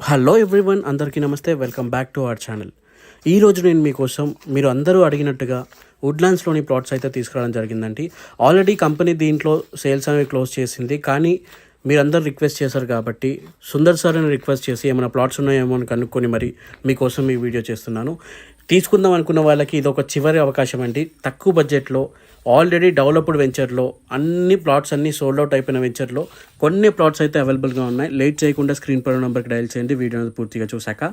Hello everyone అందరికీ నమస్తే welcome back to our channel. ఈరోజు నేను మీకోసం మీరు అందరూ అడిగినట్టుగా వుడ్లాండ్స్లోని ప్లాట్స్ అయితే తీసుకురావడం జరిగిందండి. ఆల్రెడీ కంపెనీ దీంట్లో సేల్స్ అనేవి క్లోజ్ చేసింది కానీ మీరందరూ రిక్వెస్ట్ చేశారు కాబట్టి సుందర్ సార్ అని రిక్వెస్ట్ చేసి ఏమైనా ప్లాట్స్ ఉన్నాయేమో అని కనుక్కొని మరి మీకోసం ఈ వీడియో చేస్తున్నాను. తీసుకుందాం అనుకున్న వాళ్ళకి ఇది ఒక చివరి అవకాశం అండి. తక్కువ బడ్జెట్లో ఆల్రెడీ డెవలప్డ్ వెంచర్లో అన్ని ప్లాట్స్ అన్ని సోల్డ్ అవుట్ అయిపోయిన వెంచర్లో కొన్ని ప్లాట్స్ అయితే అవైలబుల్గా ఉన్నాయి. లేట్ చేయకుండా స్క్రీన్ పై నెంబర్కి డయల్ చేయండి. వీడియో పూర్తిగా చూశాక.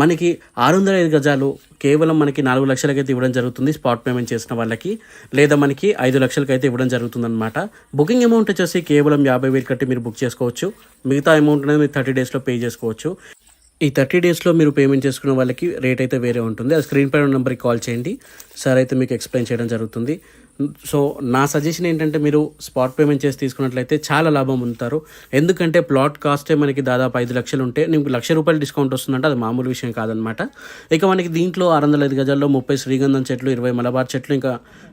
మనకి ఆరు వందల ఐదు గజాలు కేవలం మనకి నాలుగు లక్షలకైతే ఇవ్వడం జరుగుతుంది స్పాట్ పేమెంట్ చేసిన వాళ్ళకి. లేదా మనకి ఐదు లక్షలకైతే ఇవ్వడం జరుగుతుందన్నమాట. బుకింగ్ అమౌంట్ వచ్చేసి కేవలం యాభై వేలు కట్టి మీరు బుక్ చేసుకోవచ్చు. మిగతా అమౌంట్ అనేది మీరు థర్టీ డేస్లో పే చేసుకోవచ్చు. ఈ థర్టీ డేస్లో మీరు పేమెంట్ చేసుకున్న వాళ్ళకి రేట్ అయితే వేరే ఉంటుంది. ఆ స్క్రీన్ పైన నెంబర్కి కాల్ చేయండి. సార్ అయితే మీకు ఎక్స్ప్లెయిన్ చేయడం జరుగుతుంది. సో నా సజెషన్ ఏంటంటే మీరు స్పాట్ పేమెంట్ చేసి తీసుకున్నట్లయితే చాలా లాభం ఉంటారు ఎందుకంటే ప్లాట్ కాస్టే మనకి దాదాపు ఐదు లక్షలు ఉంటే నీకు లక్ష రూపాయలు డిస్కౌంట్ వస్తుందంటే అది మామూలు విషయం కాదనమాట ఇక మనకి దీంట్లో ఆరు వందల ఐదు గజాల్లో ముప్పై శ్రీగంధం చెట్లు ఇరవై మలబార్ చెట్లు ఇంకా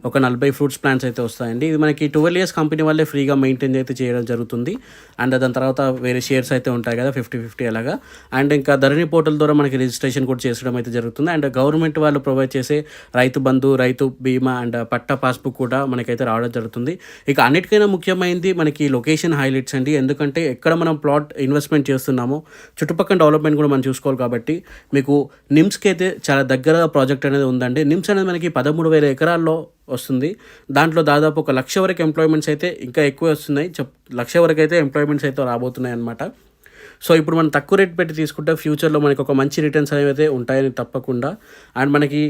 ఒక నలభై ఫ్రూట్స్ ప్లాంట్స్ అయితే వస్తాయండి. ఇది మనకి ట్వెల్వ్ ఇయర్స్ కంపెనీ వాళ్ళే ఫ్రీగా మెయింటైన్ అయితే చేయడం జరుగుతుంది. అండ్ దాని తర్వాత వేరే షేర్స్ అయితే ఉంటాయి కదా ఫిఫ్టీ ఫిఫ్టీ అలాగా. అండ్ ఇంకా ధరణి పోర్టల్ ద్వారా మనకి రిజిస్ట్రేషన్ కూడా చేసడం అయితే జరుగుతుంది. అండ్ గవర్నమెంట్ వాళ్ళు ప్రొవైడ్ చేసే రైతు బంధు రైతు బీమా అండ్ పట్ట పాస్బుక్ కూడా మనకైతే రావడం జరుగుతుంది. ఇక అన్నిటికైనా ముఖ్యమైనది మనకి లొకేషన్ హైలైట్స్ అండి. ఎందుకంటే ఎక్కడ మనం ప్లాట్ ఇన్వెస్ట్మెంట్ చేస్తున్నామో చుట్టుపక్కల డెవలప్మెంట్ కూడా మనం చూసుకోవాలి కాబట్టి మీకు నిమ్స్కి అయితే చాలా దగ్గర ప్రాజెక్ట్ అనేది ఉందండి. నిమ్స్ అనేది మనకి పదమూడు వేల ఎకరాల్లో వస్తుంది. దాంట్లో దాదాపు ఒక లక్ష వరకు ఎంప్లాయ్మెంట్స్ అయితే ఇంకా ఎక్కువ వస్తున్నాయి. చెప్ లక్ష వరకు అయితే ఎంప్లాయ్మెంట్స్ అయితే రాబోతున్నాయి అనమాట సో ఇప్పుడు మనం తక్కువ రేట్ పెట్టి తీసుకుంటే ఫ్యూచర్లో మనకి ఒక మంచి రిటర్న్స్ అనేవి అయితే ఉంటాయని తప్పకుండా. అండ్ మనకి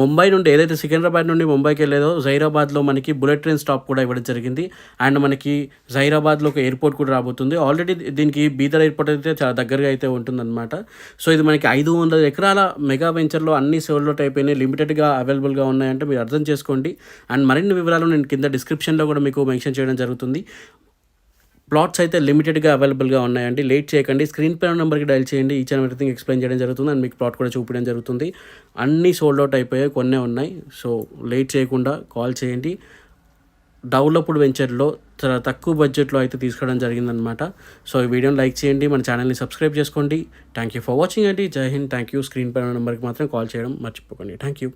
ముంబై నుండి ఏదైతే సికింద్రాబాద్ నుండి ముంబైకి వెళ్ళేదో జైరాబాద్లో మనకి బుల్లెట్ ట్రైన్ స్టాప్ కూడా ఇవ్వడం జరిగింది. అండ్ మనకి జైరాబాద్లో ఒక ఎయిర్పోర్ట్ కూడా రాబోతుంది. ఆల్రెడీ దీనికి బీదర్ ఎయిర్పోర్ట్ అయితే చాలా దగ్గరగా అయితే ఉంటుందన్నమాట. సో ఇది మనకి ఐదు వందల ఎకరాల మెగా వెంచర్లో అన్ని సోల్డ్ అయిపోయినాయి లిమిటెడ్గా అవైలబుల్గా ఉన్నాయంటే మీరు అర్థం చేసుకోండి. అండ్ మరిన్ని వివరాలు నేను కింద డిస్క్రిప్షన్లో కూడా మీకు మెన్షన్ చేయడం జరుగుతుంది. ప్లాట్స్ అయితే లిమిటెడ్గా అవైలబుల్గా ఉన్నాయండి. లేట్ చేయకండి. స్క్రీన్ పై నెంబర్కి డైల్ చేయండి. ఈచ్ అండ్ ఎవ్రీథింగ్ ఎక్స్ప్లెయిన్ చేయడం జరుగుతుంది. అండ్ మీకు ప్లాట్ కూడా చూపించడం జరుగుతుంది. అన్నీ సోల్డ్ అవుట్ అయిపోయాయి. కొన్నే ఉన్నాయి. సో లేట్ చేయకుండా కాల్ చేయండి. డెవలప్డ్ వెంచర్లో చాలా తక్కువ బడ్జెట్లో అయితే తీసుకోవడం జరిగిందనమాట సో ఈ వీడియోని లైక్ చేయండి. మన ఛానల్ని సబ్స్క్రైబ్ చేసుకోండి. థ్యాంక్ యూ ఫర్ వాచింగ్ అండి. Jai Hind. Thank you screen పై నెంబర్కి మాత్రం కాల్ చేయడం మర్చిపోకండి. Thank you